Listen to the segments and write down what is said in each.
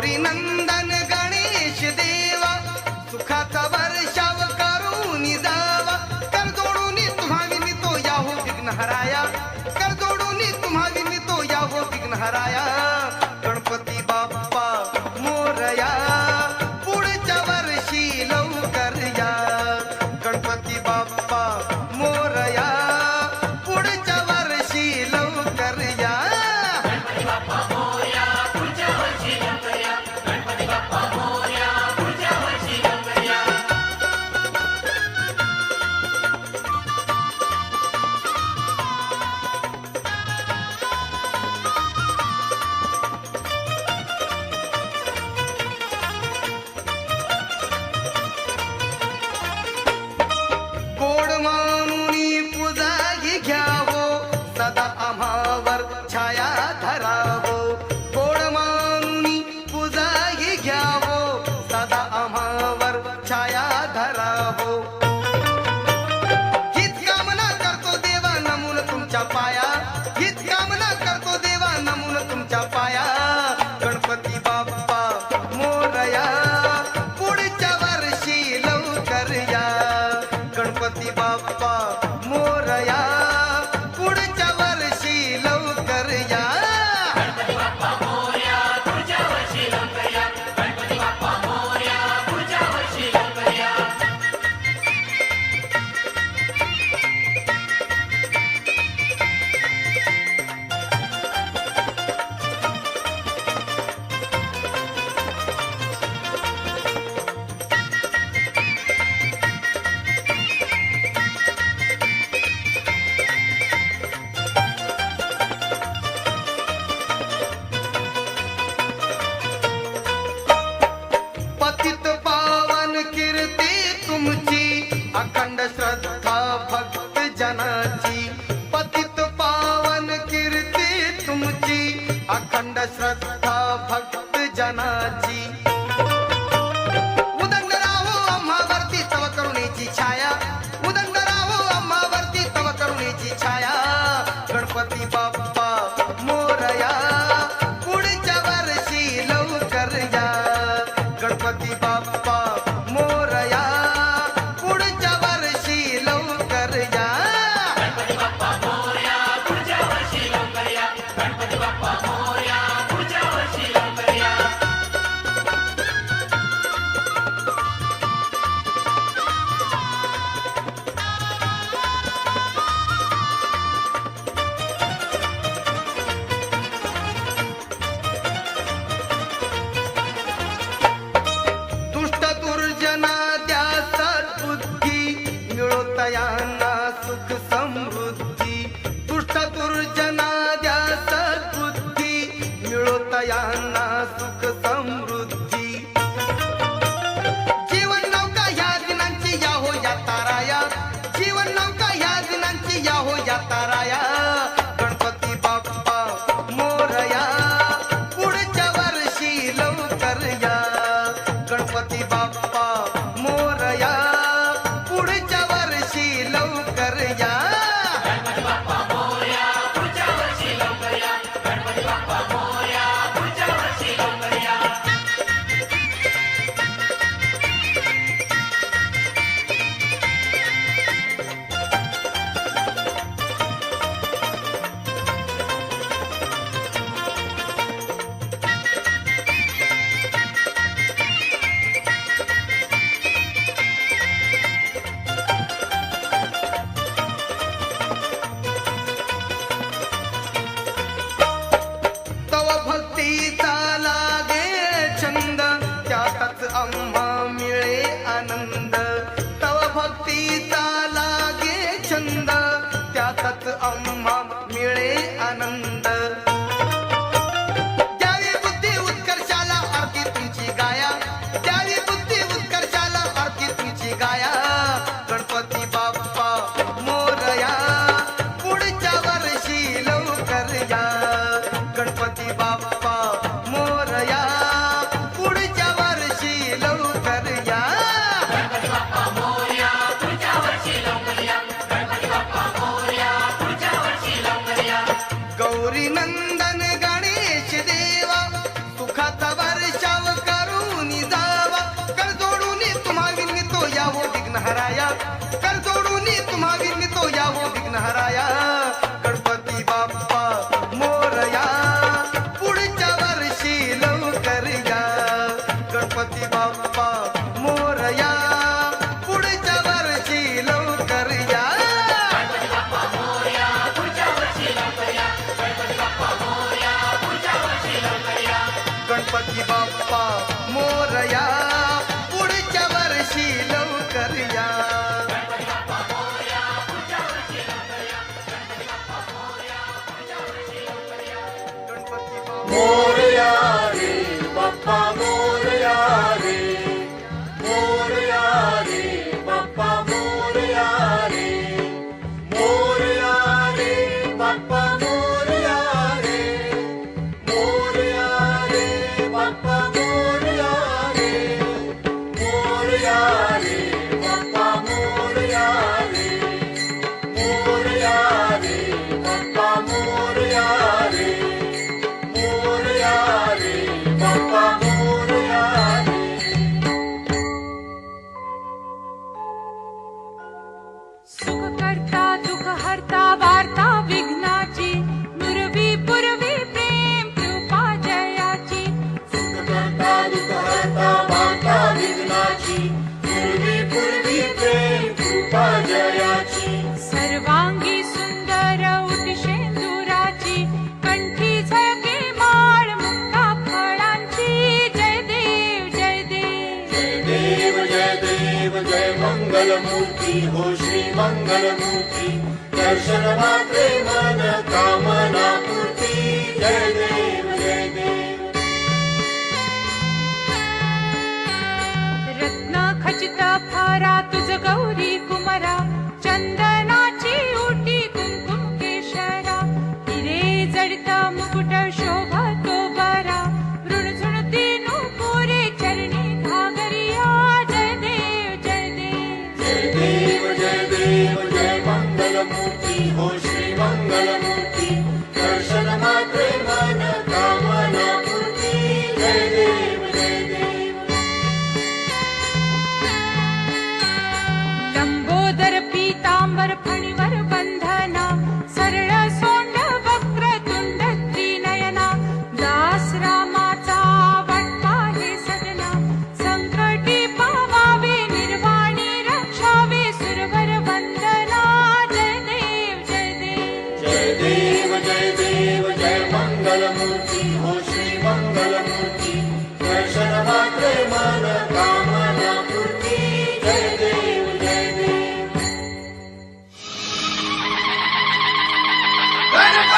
गौरी नंदन गणेश देवा सुखाचा वर्षाव करून जावा. कर जोडून तुम्हा विनी या हो विघ्न हराया कर जोडून तुम्हा विनी तो या हो विघ्न हराया ಶ್ರದ್ಧ তারায়া गौरी नंदन गणेश देवा सुखाचा वर्षाव करून जावा. कर जोडून तुम्हा विघ्न तो यावो विघ्नहराया. Canta. शम्भो श्रीमङ्गलमूर्ति दर्शनमात्रे मन कामना पूर्ति जय देव जय देव। रत्ना खचिता फारा रचिता गौरी कुमरा चन्दना कुकुम केशरा हिरे मुकुट मुकुटोक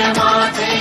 மாதே